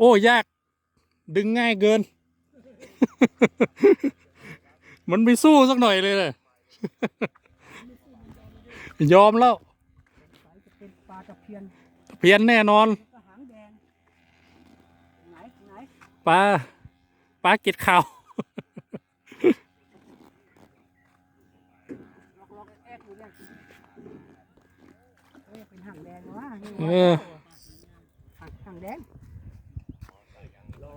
โอ้ ยาก ดึงง่ายเกิน มันไม่สู้สักหน่อยเลยเลยยอมแล้วสายจะเป็นปลาตะเพียนเพี้ยนแน่นอนก็หางแดงไหนไหนปลาปลาเก็ดข่าวลอกลอกแอกอยู่เนี่ยเอ้ยเป็นหางแดงเหรอวะนี่เออหางหางแดงลอง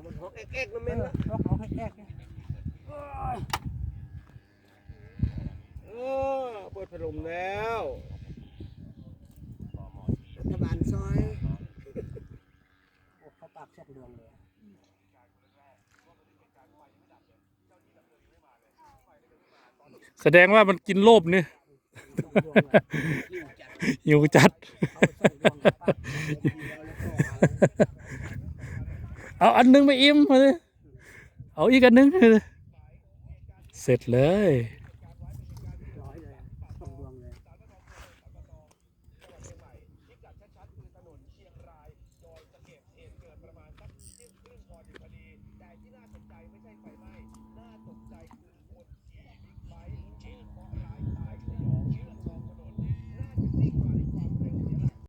มันฮอกแอ๊กๆนะเอแม่นอนะลอกลอกให้แอกเนี่ยเออเปิดพัดลมแล้วรัฐบาลซอยโอ้เขาปากซอกเรืองเลยแสดงว่ามันกินโลบนี่ ซอกเรืองเลยหิวจัดเขาไปซอกเรืองกับปากเเอาอันนึงไปอิ่มมาเลยเอาอีกอันนึงเลยเสร็จเลย